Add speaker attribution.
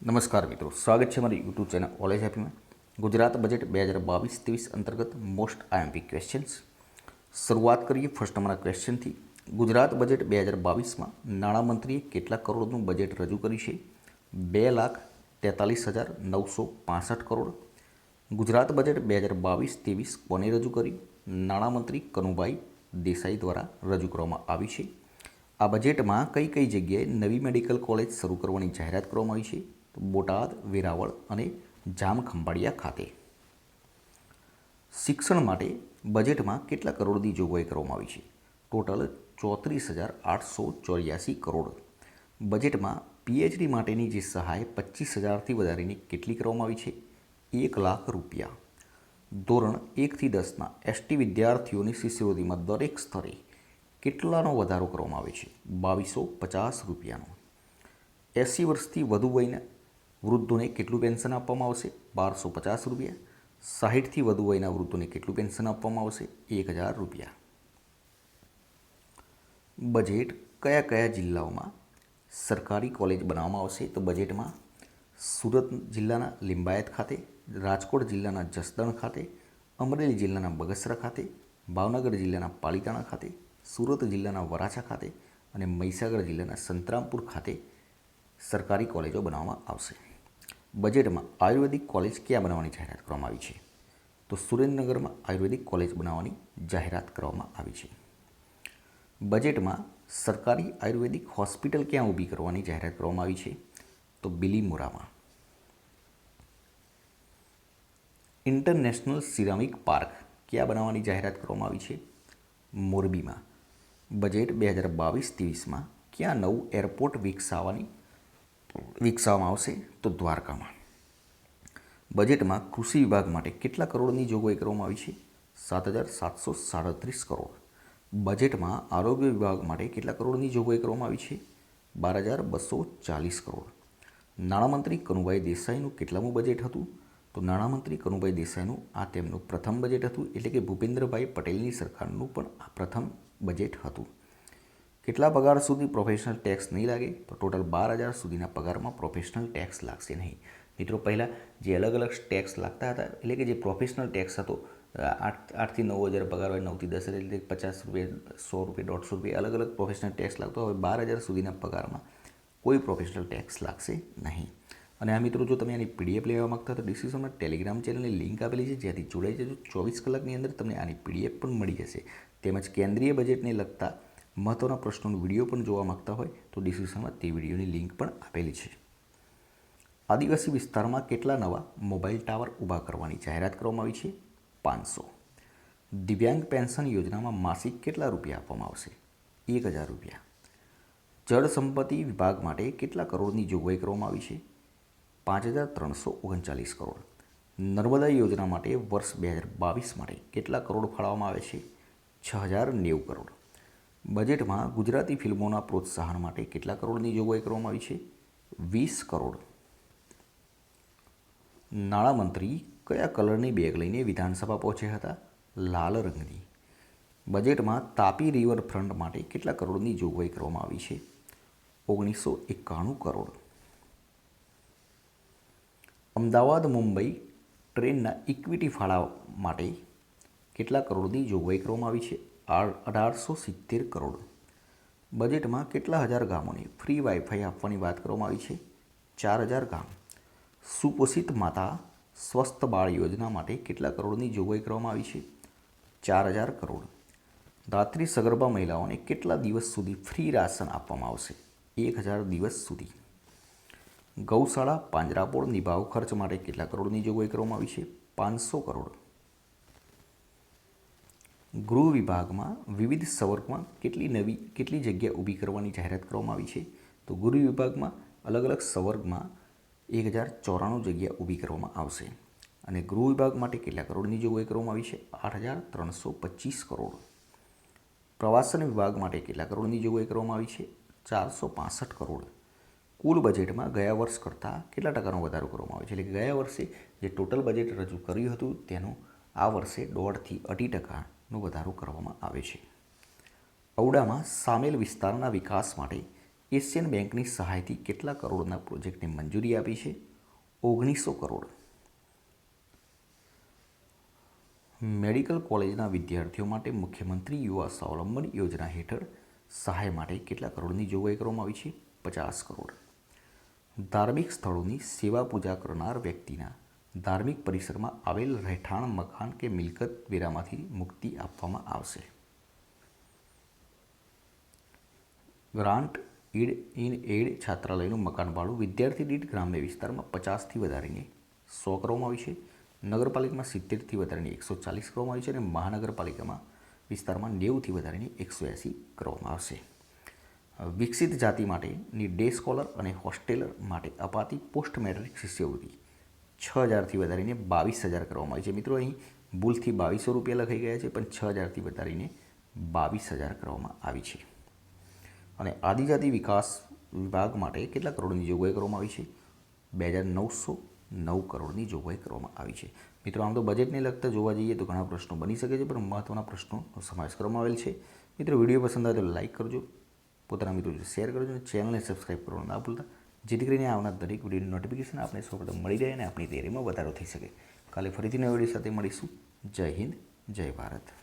Speaker 1: નમસ્કાર મિત્રો, સ્વાગત છે મારી યુટ્યુબ ચેનલ ઓલેજ હેપીમાં ગુજરાત બજેટ બે હજાર બાવીસ ત્રેવીસ અંતર્ગત મોસ્ટ આઈએમપી ક્વેશ્ચન્સ શરૂઆત કરીએ ફર્સ્ટ અમારા ક્વેશ્ચનથી ગુજરાત બજેટ બે હજાર બાવીસમાં નાણામંત્રીએ કેટલા કરોડનું બજેટ રજૂ કર્યું છે? બે લાખ તેતાલીસ હજાર નવસો પાસઠ કરોડ. ગુજરાત બજેટ બે હજાર બાવીસ ત્રેવીસ કોને રજૂ કર્યું નાણામંત્રી કનુભાઈ દેસાઈ દ્વારા રજૂ કરવામાં આવી છે. આ બજેટમાં કઈ કઈ જગ્યાએ નવી મેડિકલ કોલેજ શરૂ કરવાની જાહેરાત કરવામાં આવી છે? બોટાદ, વેરાવળ અને જામખંભાળિયા ખાતે. શિક્ષણ માટે બજેટમાં કેટલા કરોડની જોગવાઈ કરવામાં આવી છે? ટોટલ ચોત્રીસ હજાર આઠસો ચોર્યાસી કરોડ. બજેટમાં પીએચડી માટેની જે સહાય પચીસ હજારથી વધારીને કેટલી કરવામાં આવી છે? એક લાખ રૂપિયા. ધોરણ એકથી દસના એસટી વિદ્યાર્થીઓની શિષ્યવૃત્તિમાં દરેક સ્તરે કેટલાનો વધારો કરવામાં આવે છે? બાવીસો પચાસ રૂપિયાનો. એંસી વર્ષથી વધુ વયના વૃદ્ધોને કેટલું પેન્શન આપવામાં આવશે? બારસો પચાસ રૂપિયા. સાહીઠથી વધુ વયના વૃદ્ધોને કેટલું પેન્શન આપવામાં આવશે? એક હજાર રૂપિયા. બજેટ કયા કયા જિલ્લાઓમાં સરકારી કોલેજ બનાવવામાં આવશે? તો બજેટમાં સુરત જિલ્લાના લિંબાયત ખાતે, રાજકોટ જિલ્લાના જસદણ ખાતે, અમરેલી જિલ્લાના બગસરા ખાતે, ભાવનગર જિલ્લાના પાલિતાણા ખાતે, સુરત જિલ્લાના વરાછા ખાતે અને મહીસાગર જિલ્લાના સંતરામપુર ખાતે સરકારી કોલેજો બનાવવામાં આવશે. બજેટમાં આયુર્વેદિક કોલેજ ક્યાં બનાવવાની જાહેરાત કરવામાં આવી છે? તો સુરેન્દ્રનગરમાં આયુર્વેદિક કોલેજ બનાવવાની જાહેરાત કરવામાં આવી છે. બજેટમાં સરકારી આયુર્વેદિક હોસ્પિટલ ક્યાં ઊભી કરવાની જાહેરાત કરવામાં આવી છે? તો બિલીમોરામાં. ઇન્ટરનેશનલ સિરામિક પાર્ક ક્યાં બનાવવાની જાહેરાત કરવામાં આવી છે? મોરબીમાં. બજેટ બે હજાર બાવીસ ત્રેવીસમાં ક્યાં નવું એરપોર્ટ વિકસાવવાની વિકસાવવામાં આવશે તો દ્વારકામાં. બજેટમાં કૃષિ વિભાગ માટે કેટલા કરોડની જોગવાઈ કરવામાં આવી છે? સાત હજાર સાતસો સાડત્રીસ કરોડ. બજેટમાં આરોગ્ય વિભાગ માટે કેટલા કરોડની જોગવાઈ કરવામાં આવી છે? બાર હજાર બસો ચાલીસ કરોડ. નાણામંત્રી કનુભાઈ દેસાઈનું કેટલામું બજેટ હતું? તો નાણામંત્રી કનુભાઈ દેસાઈનું આ તેમનું પ્રથમ બજેટ હતું, એટલે કે ભૂપેન્દ્રભાઈ પટેલની સરકારનું પણ આ પ્રથમ બજેટ હતું. કેટલા પગાર સુધી પ્રોફેશનલ ટેક્સ નહીં લાગે? તો ટોટલ બાર હજાર સુધીના પગારમાં પ્રોફેશનલ ટેક્સ લાગશે નહીં. મિત્રો, પહેલાં જે અલગ અલગ ટેક્સ લાગતા હતા, એટલે કે જે પ્રોફેશનલ ટેક્સ હતો આઠ, આઠથી નવ હજાર પગાર હોય, નવથી દસ હજાર, એટલે પચાસ રૂપિયા, સો રૂપિયા, દોઢસો રૂપિયા, અલગ અલગ પ્રોફેશનલ ટેક્સ લાગતો હવે બાર હજાર સુધીના પગારમાં કોઈ પ્રોફેશનલ ટેક્સ લાગશે નહીં. અને આ મિત્રો, જો તમે આની પીડીએફ લેવા માગતા તો ડિસ્ક્રિપ્શનમાં ટેલિગ્રામ ચેનલની લિંક આપેલી છે જ્યાંથી જોડાઈ જજો. ચોવીસ કલાકની અંદર તમને આની પીડીએફ પણ મળી જશે. તેમજ કેન્દ્રીય બજેટને લગતા મહત્ત્વના પ્રશ્નોનો વીડિયો પણ જોવા માગતા હોય તો ડિસ્ક્રિપ્શનમાં તે વિડીયોની લિંક પણ આપેલી છે. આદિવાસી વિસ્તારમાં કેટલા નવા મોબાઈલ ટાવર ઊભા કરવાની જાહેરાત કરવામાં આવી છે? પાંચસો. દિવ્યાંગ પેન્શન યોજનામાં માસિક કેટલા રૂપિયા આપવામાં આવશે? એક હજાર રૂપિયા. જળ સંપત્તિ વિભાગ માટે કેટલા કરોડની જોગવાઈ કરવામાં આવી છે? પાંચ હજાર ત્રણસો ઓગણચાલીસ કરોડ. નર્મદા યોજના માટે વર્ષ બે હજાર બાવીસ માટે કેટલા કરોડ ફાળવવામાં આવે છે? છ હજાર નેવું કરોડ. બજેટમાં ગુજરાતી ફિલ્મોના પ્રોત્સાહન માટે કેટલા કરોડની જોગવાઈ કરવામાં આવી છે? વીસ કરોડ. નાણામંત્રી કયા કલરની બેગ લઈને વિધાનસભા પહોંચ્યા હતા? લાલ રંગની. બજેટમાં તાપી રિવરફ્રન્ટ માટે કેટલા કરોડની જોગવાઈ કરવામાં આવી છે? ઓગણીસો એકાણું કરોડ. અમદાવાદ, મુંબઈ ટ્રેનના ઇક્વિટી ફાળા માટે કેટલા કરોડની જોગવાઈ કરવામાં આવી છે? અઢારસો સિત્તેર કરોડ. બજેટમાં કેટલા હજાર ગામોને ફ્રી વાઈફાઈ આપવાની વાત કરવામાં આવી છે? ચાર હજાર ગામ. સુપોષિત માતા સ્વસ્થ બાળ યોજના માટે કેટલા કરોડની જોગવાઈ કરવામાં આવી છે? ચાર હજાર કરોડ. રાત્રિ સગર્ભા મહિલાઓને કેટલા દિવસ સુધી ફ્રી રાશન આપવામાં આવશે? એક હજાર દિવસ સુધી. ગૌશાળા પાંજરાપોળ નિભાવ ખર્ચ માટે કેટલા કરોડની જોગવાઈ કરવામાં આવી છે? પાંચસો કરોડ. ગૃહ વિભાગમાં વિવિધ સંવર્ગમાં કેટલી નવી, કેટલી જગ્યા ઊભી કરવાની જાહેરાત કરવામાં આવી છે? તો ગૃહ વિભાગમાં અલગ અલગ સંવર્ગમાં એક હજાર ચોરાણું જગ્યા ઊભી કરવામાં આવશે. અને ગૃહ વિભાગ માટે કેટલા કરોડની જોગવાઈ કરવામાં આવી છે? આઠ હજાર ત્રણસો પચીસ કરોડ. પ્રવાસન વિભાગ માટે કેટલા કરોડની જોગવાઈ કરવામાં આવી છે? ચારસો પાસઠ કરોડ. કુલ બજેટમાં ગયા વર્ષ કરતાં કેટલા ટકાનો વધારો કરવામાં આવ્યો છે? એટલે ગયા વર્ષે જે ટોટલ બજેટ રજૂ કર્યું હતું તેનું આ વર્ષે દોઢથી અઢી ટકાનો વધારો કરવામાં આવે છે. ઔડામાં સામેલ વિસ્તારના વિકાસ માટે એશિયન બેંકની સહાયથી કેટલા કરોડના પ્રોજેક્ટને મંજૂરી આપી છે? ઓગણીસો કરોડ. મેડિકલ કોલેજના વિદ્યાર્થીઓ માટે મુખ્યમંત્રી યુવા સ્વાવલંબન યોજના હેઠળ સહાય માટે કેટલા કરોડની જોગવાઈ કરવામાં આવી છે? પચાસ કરોડ. ધાર્મિક સ્થળોની સેવા પૂજા કરનાર વ્યક્તિના ધાર્મિક પરિસરમાં આવેલ રહેઠાણ મકાન કે મિલકત વેરામાંથી મુક્તિ આપવામાં આવશે. ગ્રાન્ટ ઈડ ઇન એડ છાત્રાલયનું મકાન ભાડું વિદ્યાર્થી દીઠ ગ્રામ્ય વિસ્તારમાં પચાસથી વધારીને સો કરવામાં આવી છે. નગરપાલિકામાં સિત્તેરથી વધારીને એકસો ચાલીસ કરવામાં આવી છે અને મહાનગરપાલિકામાં વિસ્તારમાં નેવુંથી વધારીને એકસો એંસી કરવામાં આવશે. વિકસિત જાતિ માટેની ડે સ્કોલર અને હોસ્ટેલર માટે અપાતી પોસ્ટ મેટ્રિક શિષ્યવૃત્તિ. છ હજારથી વધારીને બાવીસ હજાર કરવામાં આવી છે. મિત્રો, અહીં ભૂલથી બાવીસો રૂપિયા લખાઈ ગયા છે, પણ છ હજારથી વધારીને બાવીસ હજાર કરવામાં આવી છે. અને આદિજાતિ વિકાસ વિભાગ માટે કેટલા કરોડની જોગવાઈ કરવામાં આવી છે? બે હજાર નવસો નવ કરોડની જોગવાઈ કરવામાં આવી છે. મિત્રો, આમ તો બજેટને લગતા જોવા જઈએ તો ઘણા પ્રશ્નો બની શકે છે, પણ મહત્ત્વના પ્રશ્નોનો સમાવેશ કરવામાં આવેલ છે. મિત્રો, વીડિયો પસંદ આવે તો લાઇક કરજો. પોતાના મિત્રો શેર કરજો અને ચેનલને સબસ્ક્રાઈબ કરવાનું ના ભૂલતા. જેથી કરીને આવનાર દરેક વિડીયોની નોટિફિકેશન આપણે સૌપ્રથમ મળી રહે અને આપણી તૈયારીમાં વધારો થઈ શકે. કાલે ફરીથી નવી વીડિયો સાથે મળીશું. જય હિન્દ, જય ભારત.